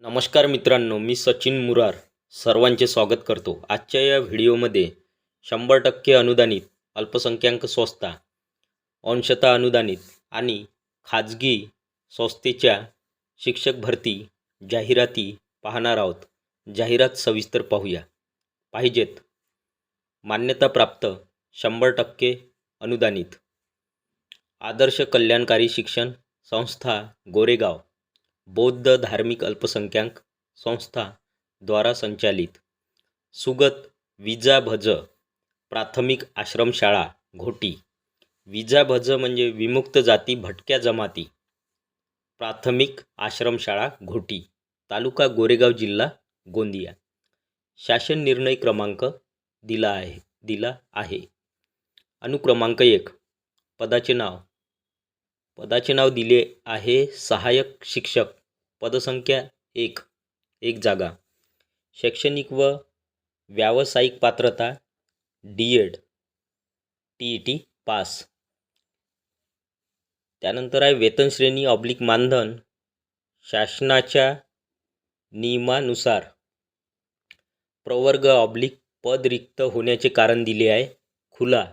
नमस्कार मित्रांनो मी सचिन मुरार सर्वांचे स्वागत करतो. आजच्या या व्हिडिओमध्ये शंभर टक्के अनुदानित अल्पसंख्याक संस्था अंशतः अनुदानित आणि खाजगी संस्थेच्या शिक्षक भरती जाहिराती पाहणार आहोत. जाहिरात सविस्तर पाहूया. पाहिजेत. मान्यताप्राप्त शंभर टक्के अनुदानित. आदर्श कल्याणकारी शिक्षण संस्था गोरेगाव. बौद्ध धार्मिक अल्पसंख्याक संस्था द्वारा संचालित सुगत विजा भज प्राथमिक आश्रमशाळा घोटी. विजा भज म्हणजे विमुक्त जाती भटक्या जमाती. प्राथमिक आश्रमशाळा घोटी तालुका गोरेगाव जिल्हा गोंदिया. शासन निर्णय क्रमांक दिला आहे दिला आहे. अनुक्रमांक एक पदाचे नाव पदाचे नाव दिले आहे सहाय्यक शिक्षक. पदसंख्या एक. एक जागा. शैक्षणिक व व्यावसायिक पात्रता. D Ed T E T pass. त्यानंतर आहे वेतन श्रेणी ऑब्लिक मानधन. शासनाच्या नियमानुसार. प्रवर्ग ऑब्लिक पद रिक्त होण्याचे कारण दिले आहे. खुला.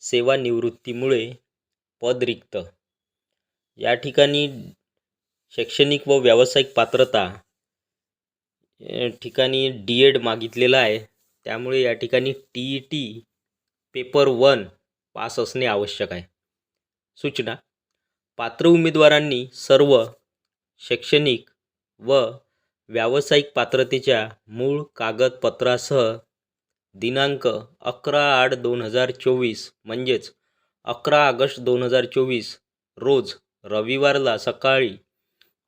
सेवानिवृत्तीमुळे पद रिक्त या ठिकाणी शैक्षणिक व व्यावसायिक पात्रता या ठिकाणी डी एड मागितलेला आहे. त्यामुळे या ठिकाणी T E T paper one pass असणे आवश्यक आहे. सूचना. पात्र उमेदवारांनी सर्व शैक्षणिक व व्यावसायिक पात्रतेच्या मूळ कागदपत्रासह दिनांक अकरा आठ दोन हजार चोवीस म्हणजेच अकरा ऑगस्ट दोन हजार चोवीस रोज रविवारला सकाळी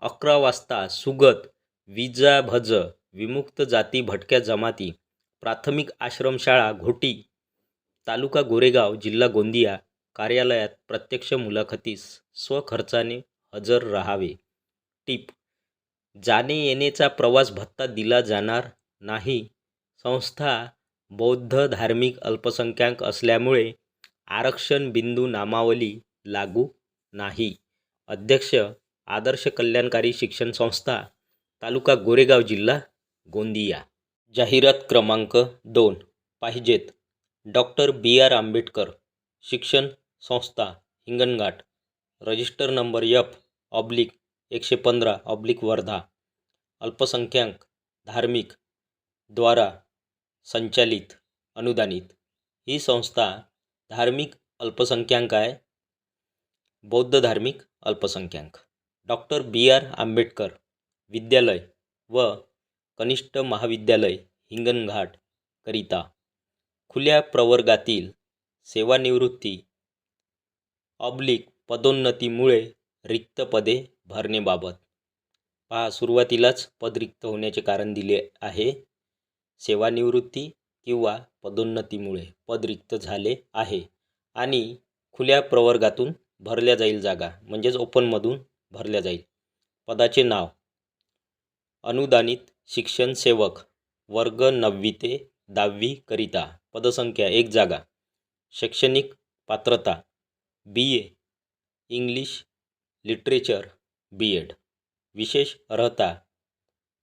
अकरा वाजता सुगत विजा भज विमुक्त जाती भटक्या जमाती प्राथमिक आश्रमशाळा घोटी तालुका गोरेगाव जिल्हा गोंदिया कार्यालयात प्रत्यक्ष मुलाखतीस स्वखर्चाने हजर राहावे. टीप जाणे येण्याचा प्रवास भत्ता दिला जाणार नाही. संस्था बौद्ध धार्मिक अल्पसंख्याक असल्यामुळे आरक्षण बिंदू नामावली लागू नाही. अध्यक्ष आदर्श कल्याणकारी शिक्षण संस्था तालुका गोरेगाव जिल्हा गोंदिया. जाहिरात क्रमांक दोन. पाहिजेत. डॉक्टर बी. आर. आंबेडकर शिक्षण संस्था Hinganghat. Register number F oblique एकशे पंधरा ऑब्लिक वर्धा. अल्पसंख्याक धार्मिक द्वारा संचालित अनुदानित. ही संस्था धार्मिक अल्पसंख्याक आहे. बौद्ध धार्मिक अल्पसंख्याक. डॉक्टर बी. आर. आंबेडकर विद्यालय व कनिष्ठ महाविद्यालय हिंगणघाट करिता खुल्या प्रवर्गातील सेवानिवृत्ती ऑब्लिक पदोन्नतीमुळे रिक्त पदे भरण्याबाबत. पहा सुरुवातीलाच पद रिक्त होण्याचे कारण दिले आहे सेवानिवृत्ती किंवा पदोन्नतीमुळे पद रिक्त झाले आहे आणि खुल्या प्रवर्गातून भरल्या जाईल जागा. म्हणजेच ओपनमधून भरल्या जाईल. पदाचे नाव. अनुदानित शिक्षण सेवक. वर्ग नववी ते दहावी करिता. पदसंख्या. एक जागा. शैक्षणिक पात्रता. B A English literature B Ed विशेष अर्हता.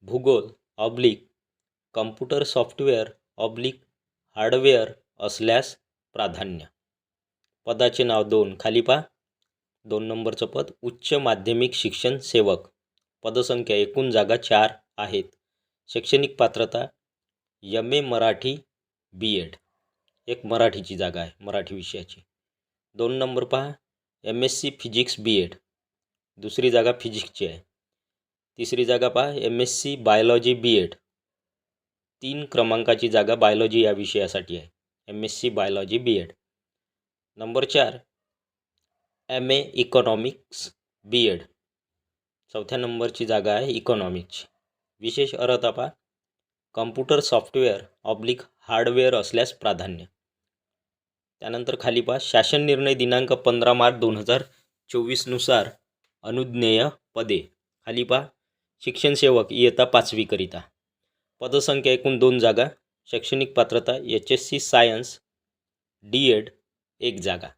भूगोल oblique computer software oblique hardware असल्यास प्राधान्य. पदाचे नाव दोन. खाली पहा. दोन नंबरचं पद उच्च माध्यमिक शिक्षण सेवक. पदसंख्या एकूण जागा चार आहेत. शैक्षणिक पात्रता M A Marathi B Ed. एक मराठीची जागा आहे मराठी विषयाची. दोन नंबर पहा M S C physics B Ed दुसरी जागा फिजिक्सची आहे. तिसरी जागा पहा M S C biology B Ed तीन क्रमांकाची जागा बायोलॉजी या विषयासाठी आहे. M S C biology B Ed number चार M A economics B Ed चौथ्या नंबरची जागा आहे इकॉनॉमिक्सची विशेष अर्हता कम्प्युटर सॉफ्टवेअर ऑब्लिक हार्डवेअर असल्यास प्राधान्य. त्यानंतर खाली पहा शासन निर्णय दिनांक पंधरा मार्च दोन हजार चोवीसनुसार अनुज्ञेय पदे. खाली पहा शिक्षणसेवक इयत्ता पाचवीकरिता. पदसंख्या एकूण दोन जागा शैक्षणिक पात्रता H S C science D Ed एक जागा.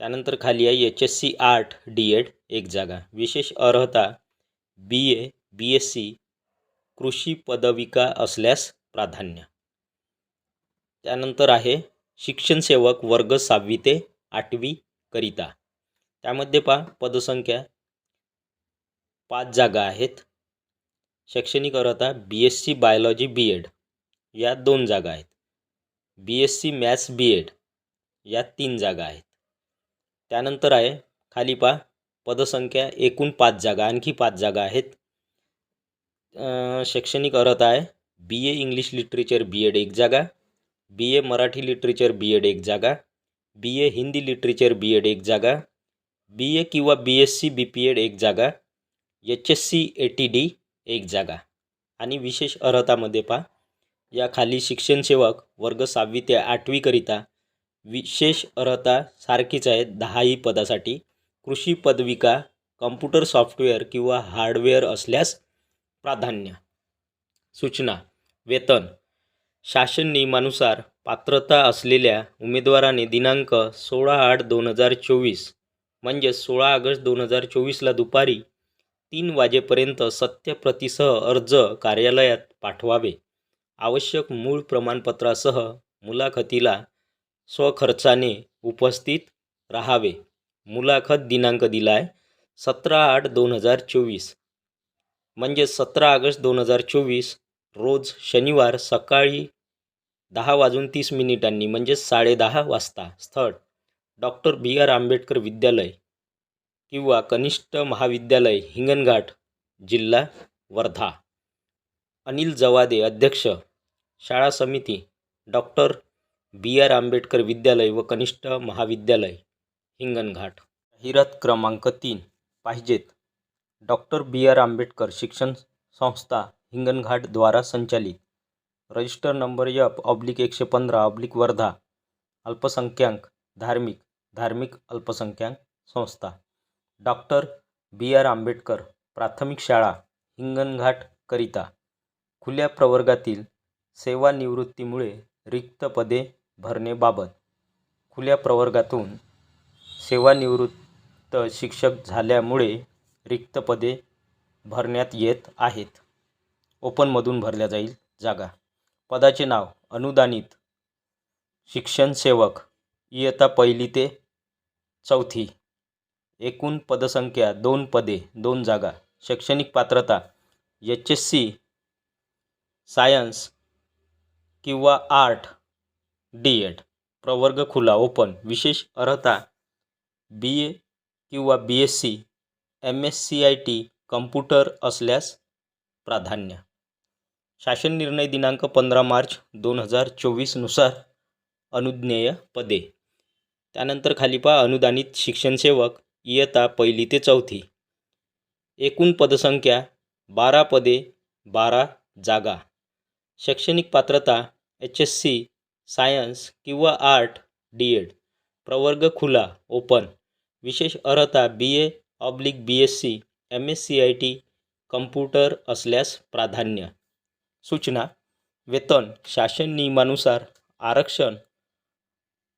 त्यानंतर खाली आहे H S C art D Ed एक जागा. विशेष अर्हता B A B S C कृषी पदविका असल्यास प्राधान्य. त्यानंतर आहे शिक्षण सेवक वर्ग सहावी ते आठवी करिता. त्यामध्ये पहा पदसंख्या पाच जागा आहेत. शैक्षणिक अर्हता B S C biology B Ed या दोन जागा आहेत. B S C maths B Ed या तीन जागा आहेत. त्यानंतर आहे खाली पहा पदसंख्या एकूण पाच जागा आणखी पाच जागा आहेत. शैक्षणिक अर्हता आहे B A English literature B Ed एक जागा B A Marathi literature B Ed एक जागा B A Hindi literature B Ed एक जागा बी ए किंवा B S C B P Ed एक जागा H S C A T D एक जागा. आणि विशेष अर्हतामध्ये पहा या खाली शिक्षण सेवक वर्ग सहावी ते आठवीकरिता विशेष अर्हता सारखीच आहे दहाही पदासाठी. कृषी पदविका कॉम्प्युटर सॉफ्टवेअर किंवा हार्डवेअर असल्यास प्राधान्य. सूचना वेतन. शासन नियमानुसार पात्रता असलेल्या उमेदवाराने दिनांक सोळा आठ दोन हजार चोवीस म्हणजे सोळा ऑगस्ट दोन हजार चोवीसला दुपारी तीन वाजेपर्यंत सत्यप्रतीसह अर्ज कार्यालयात पाठवावे. आवश्यक मूळ प्रमाणपत्रासह मुलाखतीला स्वखर्चाने उपस्थित राहावे. मुलाखत दिनांक दिला आहे सतरा आठ दोन हजार चोवीस. म्हणजे सतरा ऑगस्ट दोन हजार चोवीस रोज शनिवार सकाळी दहा वाजून तीस मिनिटांनी म्हणजे साडेदहा वाजता. स्थळ डॉक्टर बी आर आंबेडकर विद्यालय किंवा कनिष्ठ महाविद्यालय हिंगणघाट जिल्हा वर्धा. अनिल जवादे अध्यक्ष शाळा समिती डॉक्टर बी आर आंबेडकर विद्यालय व कनिष्ठ महाविद्यालय हिंगणघाट. जाहिरात क्रमांक तीन पाहिजेत. डॉक्टर बी आर आंबेडकर शिक्षण संस्था हिंगणघाटद्वारा संचालित. रजिस्टर नंबर यफ ऑब्लिक एकशे पंधरा ऑब्लिक वर्धा. अल्पसंख्याक धार्मिक धार्मिक अल्पसंख्याक संस्था. डॉक्टर बी आर आंबेडकर प्राथमिक शाळा हिंगणघाटकरिता खुल्या प्रवर्गातील सेवानिवृत्तीमुळे रिक्त पदे भरणेबाबत खुल्या प्रवर्गातून सेवानिवृत्त शिक्षक झाल्यामुळे रिक्त पदे भरण्यात येत आहेत. ओपनमधून भरल्या जाईल जागा. पदाचे नाव अनुदानित शिक्षण सेवक इयत्ता पहिली ते चौथी. एकूण पदसंख्या दोन पदे दोन जागा. शैक्षणिक पात्रता एच एस सी सायन्स किंवा आर्ट डी एड प्रवर्ग खुला ओपन विशेष अर्हता बी ए किंवा B S C M S C I T computer असल्यास प्राधान्य. शासन निर्णय दिनांक पंधरा मार्च दोन हजार चोवीसनुसार अनुज्ञेय पदे. त्यानंतर खाली पहा अनुदानित शिक्षणसेवक इयत्ता पहिली ते चौथी. एकूण पदसंख्या बारा पदे बारा जागा. शैक्षणिक पात्रता एच एस सी सायन्स किंवा आर्ट डी एड प्रवर्ग खुला ओपन. विशेष अर्हता B A oblique B S C M S C I T computer असल्यास प्राधान्य. सूचना वेतन शासन नियमानुसार आरक्षण.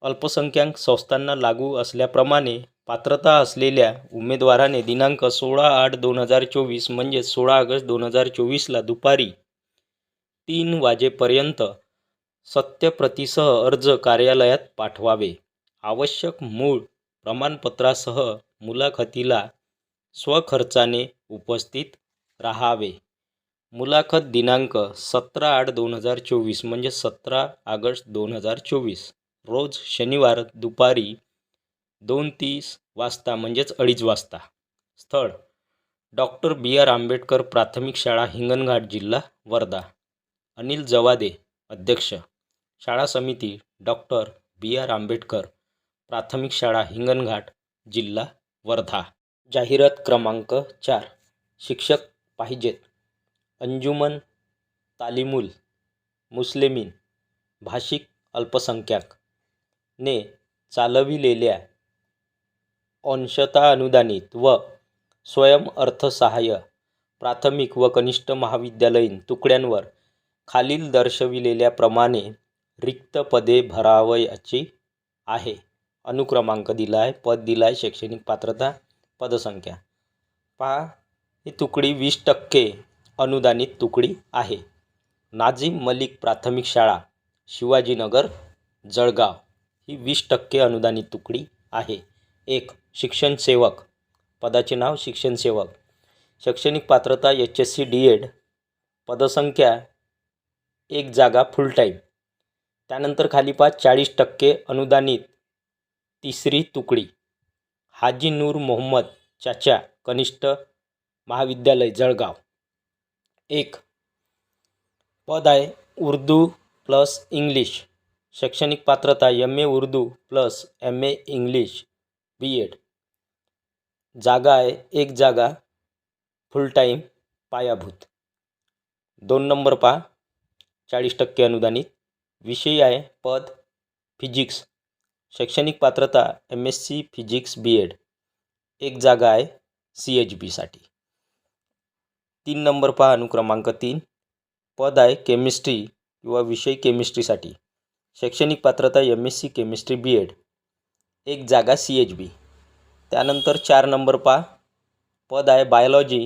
अल्पसंख्याक संस्थांना लागू असल्याप्रमाणे पात्रता असलेल्या उमेदवाराने दिनांक सोळा आठ दोन हजार चोवीस म्हणजे सोळा ऑगस्ट दोन हजार चोवीसला दुपारी तीन वाजेपर्यंत सत्यप्रतीसह अर्ज कार्यालयात पाठवावे. आवश्यक मूळ प्रमाणपत्रासह मुलाखतीला स्वखर्चाने उपस्थित राहावे. मुलाखत दिनांक सतरा आठ दोन हजार चोवीस म्हणजे सतरा ऑगस्ट दोन हजार चोवीस. रोज शनिवार दुपारी दोन तीस वाजता म्हणजेच अडीच वाजता. स्थळ. डॉक्टर बी आर आंबेडकर प्राथमिक शाळा हिंगणघाट जिल्हा वर्धा. अनिल जवादे अध्यक्ष. शाळा समिती डॉक्टर बी आर आंबेडकर प्राथमिक शाळा हिंगणघाट जिल्हा वर्धा. जाहिरात क्रमांक चार शिक्षक पाहिजेत. अंजुमन तालिमुल मुस्लिमीन भाषिक अल्पसंख्याक. ने चालविलेल्या अंशता अनुदानित व स्वयंअर्थसहाय्य प्राथमिक व कनिष्ठ महाविद्यालयीन तुकड्यांवर खालील दर्शविलेल्याप्रमाणे रिक्त पदे भरावयाची आहे. अनुक्रमांक दिला आहे पद दिला आहे शैक्षणिक पात्रता पदसंख्या. पहा ही तुकडी वीस टक्के अनुदानित तुकडी आहे. नाझीम मलिक प्राथमिक शाळा शिवाजीनगर जळगाव. ही वीस टक्के अनुदानित तुकडी आहे. एक शिक्षण सेवक. पदाचे नाव शिक्षण सेवक. शैक्षणिक पात्रता H S C D Ed. पदसंख्या एक जागा फुल टाईम त्यानंतर खाली पाच चाळीस टक्के अनुदानित तिसरी तुकडी. हाजी नूर मोहम्मद चाचा कनिष्ठ महाविद्यालय जळगाव. एक पद आहे उर्दू प्लस इंग्लिश. शैक्षणिक पात्रता M A Urdu plus M A English. B Ed. जागा आहे एक जागा फुल टाईम पायाभूत. दोन नंबर पहा चाळीस टक्के अनुदानित. विषय आहे पद फिजिक्स शैक्षणिक पात्रता M S C physics B Ed एक जागा आहे सी एच बीसाठी तीन नंबर पहा अनुक्रमांक तीन. पद आहे केमिस्ट्री किंवा विषय केमिस्ट्रीसाठी शैक्षणिक पात्रता M S C chemistry B Ed एक जागा सी एच बी त्यानंतर चार नंबर पहा. पद आहे बायोलॉजी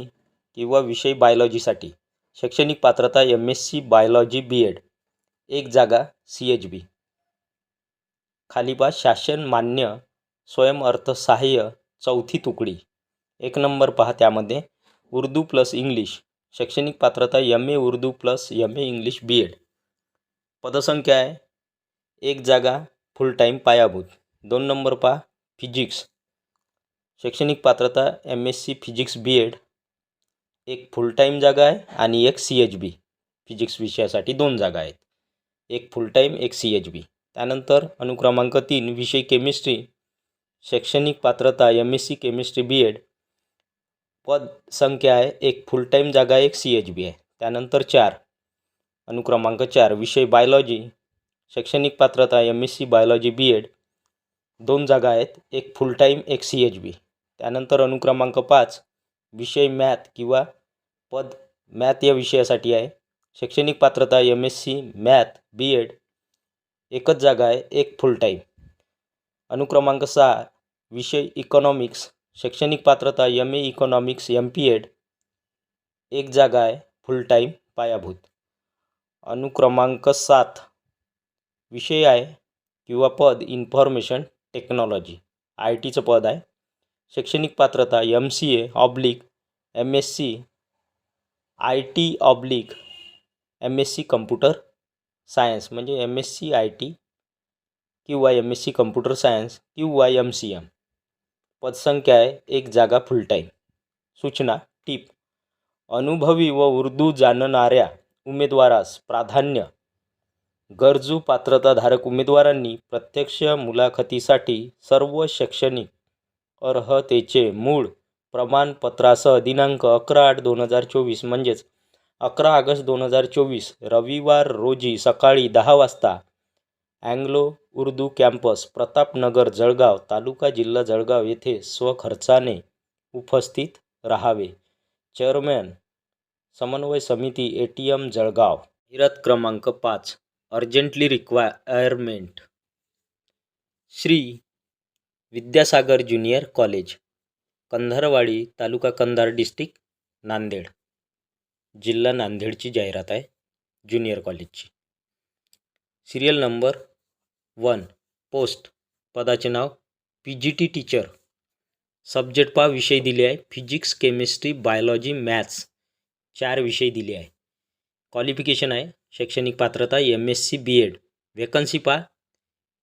किंवा विषय बायोलॉजीसाठी शैक्षणिक पात्रता M S C biology B Ed एक जागा सी एच बी. खाली शासन मान्य स्वयंअर्थसहाय्य चौथी तुकडी. एक नंबर पहा त्यामध्ये. Urdu plus English. शैक्षणिक पात्रता M A Urdu plus M A English B Ed पदसंख्या आहे. एक जागा फुल टाईम पायाभूत. दोन नंबर पहा फिजिक्स शैक्षणिक पात्रता M S C physics B Ed एक फुल टाईम जागा आहे आणि एक सी एच बी फिजिक्स विषयासाठी दोन जागा आहेत. एक फुल टाईम एक सी एच बी त्यानंतर अनुक्रमांक तीन विषय केमिस्ट्री शैक्षणिक पात्रता M S C chemistry B Ed पद संख्या आहे एक फुल टाईम जागा एक सी एच बी आहे. त्यानंतर चार अनुक्रमांक चार विषय बायोलॉजी शैक्षणिक पात्रता M S C biology B Ed दोन जागा आहेत एक फुल टाईम एक सी एच बी त्यानंतर अनुक्रमांक पाच विषय मॅथ किंवा पद मॅथ या विषयासाठी आहे. शैक्षणिक पात्रता M S C math B Ed एकच जागा आहे एक फुल टाईम अनुक्रमांक सहा विषय इकॉनॉमिक्स शैक्षणिक पात्रता M A economics M P Ed एक जागा आहे फुल टाईम पायाभूत. अनुक्रमांक सात विषय आहे किंवा पद इन्फॉर्मेशन टेक्नॉलॉजी आय टीचं पद आहे. शैक्षणिक पात्रता M C A oblique M S C I T oblique M S C computer science म्हणजे M S C I T किंवा M S C computer science किंवा एम सी एम पदसंख्या आहे एक जागा फुल टाईम सूचना टीप अनुभवी व उर्दू जाणणाऱ्या उमेदवारास प्राधान्य. गरजू पात्रताधारक उमेदवारांनी प्रत्यक्ष मुलाखतीसाठी सर्व शैक्षणिक अर्हतेचे मूळ प्रमाणपत्रासह दिनांक अकरा आठ दोन हजार चोवीस म्हणजेच अकरा ऑगस्ट दोन हजार चोवीस रविवार रोजी सकाळी दहा वाजता अँग्लो उर्दू कॅम्पस प्रतापनगर जळगाव तालुका जिल्हा जळगाव येथे स्वखर्चाने उपस्थित राहावे. चेअरमॅन समन्वय समिती ए टी एम जळगाव. हिरत क्रमांक पाच urgently requirement. Shri Vidyasagar junior college Kandharwadi तालुका कंधार डिस्ट्रिक्ट नांदेड. जिल्हा नांदेडची जाहिरात आहे ज्युनियर कॉलेजची. सिरियल नंबर वन पोस्ट पदाचे नाव P G T teacher. Subject पा विषय दिले आहे. फिजिक्स केमिस्ट्री बायोलॉजी मॅथ्स चार विषय दिले आहे. क्वालिफिकेशन आहे शैक्षणिक पात्रता M S C B Ed. Vacancy पा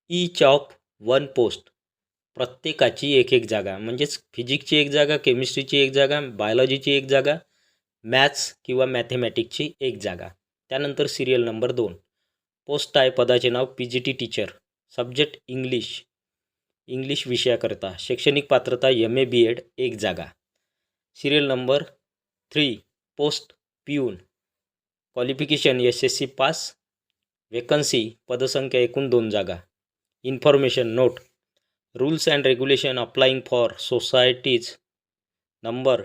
ईच ऑफ वन पोस्ट प्रत्येकाची एक एक जागा म्हणजेच फिजिक्सची एक जागा केमिस्ट्रीची एक जागा बायोलॉजीची एक जागा मॅथ्स किंवा मॅथेमॅटिकची एक जागा. त्यानंतर सिरियल नंबर दोन. पोस्ट आहे पदाचे नाव P G T teacher. Subject English. English विषयाकरता. शैक्षणिक पात्रता एम ए बी एड एक जागा. Serial number three. Post peon. Qualification S S C pass. Vacancy पदसंख्या एकूण दोन जागा. Information note. Rules and regulation applying for societies. Number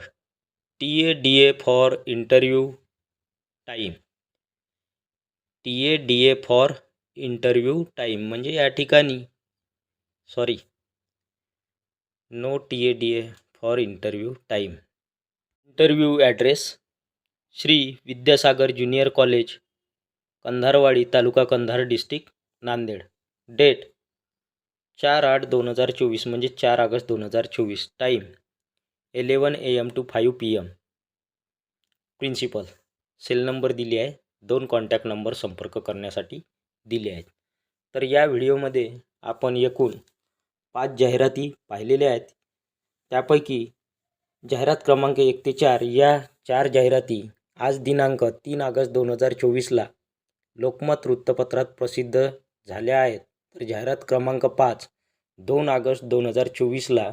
T A D A for interview time. T A D A for interview time म्हणजे या ठिकाणी. Sorry. No T A D A for interview time. Interview address Shri Vidyasagar junior college Kandharwadi taluka Kandhar district Nanded. Date चार आठ दोन हजार चोवीस म्हणजे चार ऑगस्ट दोन हजार चोवीस time. Eleven A M to five P M. Principal. Cell number दिली आहे. दोन कॉन्टॅक्ट नंबर संपर्क करण्यासाठी दिले आहेत. तर या व्हिडिओमध्ये आपण एकूण पाच जाहिराती पाहिलेल्या आहेत. त्यापैकी जाहिरात क्रमांक एक ते चार या चार जाहिराती आज दिनांक तीन ऑगस्ट दोन हजार चोवीसला लोकमत वृत्तपत्रात प्रसिद्ध झाल्या आहेत. तर जाहिरात क्रमांक पाच दोन ऑगस्ट दोन हजार चोवीसला